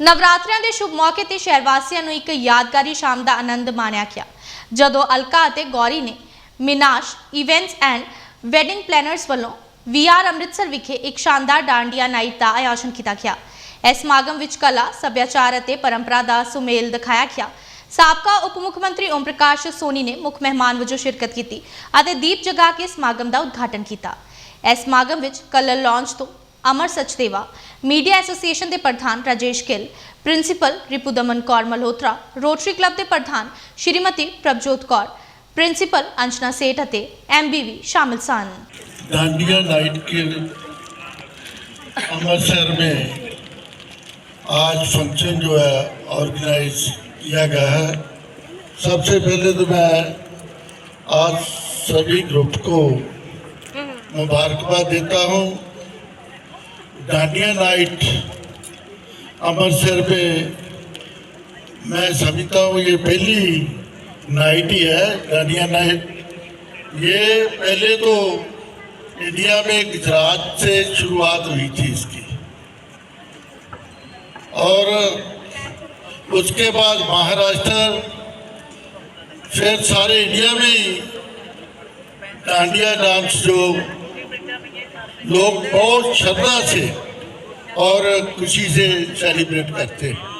ਨਵਰਾਤਰਿਆਂ ਦੇ ਸ਼ੁਭ ਮੌਕੇ ਤੇ ਸ਼ਹਿਰ ਵਾਸੀਆਂ ਨੂੰ ਇੱਕ ਯਾਦਗਾਰੀ ਸ਼ਾਮ ਦਾ ਆਨੰਦ ਮਾਣਿਆ ਗਿਆ। ਜਦੋਂ ਅਲਕਾ ਅਤੇ ਗੌਰੀ ਨੇ Minash events and wedding planners ਵੱਲੋਂ ਵੀਆਰ ਅੰਮ੍ਰਿਤਸਰ ਵਿਖੇ ਇੱਕ ਸ਼ਾਨਦਾਰ ਡਾਂਡੀਆ ਨਾਈਟ ਦਾ ਆਯੋਜਨ ਕੀਤਾ ਗਿਆ। ਇਸ ਸਮਾਗਮ ਵਿੱਚ ਕਲਾ, ਸੱਭਿਆਚਾਰ ਅਤੇ ਪਰੰਪਰਾ ਦਾ ਸੁਮੇਲ ਦਿਖਾਇਆ ਗਿਆ। ਸਾਬਕਾ ਉਪ ਮੁੱਖ ਮੰਤਰੀ ਓਮ ਪ੍ਰਕਾਸ਼ ਸੋਨੀ ਨੇ ਮੁੱਖ ਮਹਿਮਾਨ ਵਜੋਂ ਸ਼ਿਰਕਤ ਕੀਤੀ ਅਤੇ ਦੀਪ ਜਗਾ ਕੇ ਸਮਾਗਮ ਦਾ ਉਦਘਾਟਨ ਕੀਤਾ। ਇਸ ਸਮਾਗਮ ਵਿੱਚ ਕਲਰ ਲਾਂਚ ਤੋਂ ਅਮਰ ਸਚਦੇਵਾ ਮੀਡੀਆ ਐਸੋਸੀਏਸ਼ਨ ਦੇ ਪ੍ਰਧਾਨ Rajesh Gill principal Ripudaman Kaur Malhotra rotary club ਦੇ ਪ੍ਰਧਾਨ ਸ਼੍ਰੀਮਤੀ ਪ੍ਰਭਜੋਤ ਕੌਰ ਪ੍ਰਿੰਸੀਪਲ ਅੰਜਨਾ ਸੇਠ ਅਤੇ ਐਮਬੀਵੀ ਸ਼ਾਮਿਲ ਸਨ डांडिया नाइट के अमृतसर में आज फंक्शन जो है ऑर्गेनाइज किया गया है सबसे पहले तो मैं आज सभी ग्रुप को मुबारकबाद देता हूँ डांडिया नाइट अमृतसर पे। मैं समझता हूँ, ये पहली नाइट ही है डांडिया नाइट। ये पहले तो इंडिया में गुजरात से शुरुआत हुई थी इसकी। और उसके बाद महाराष्ट्र, फिर सारे इंडिया में डांडिया डांस जो लोग बहुत श्रद्धा से और खुशी से सेलिब्रेट करते हैं।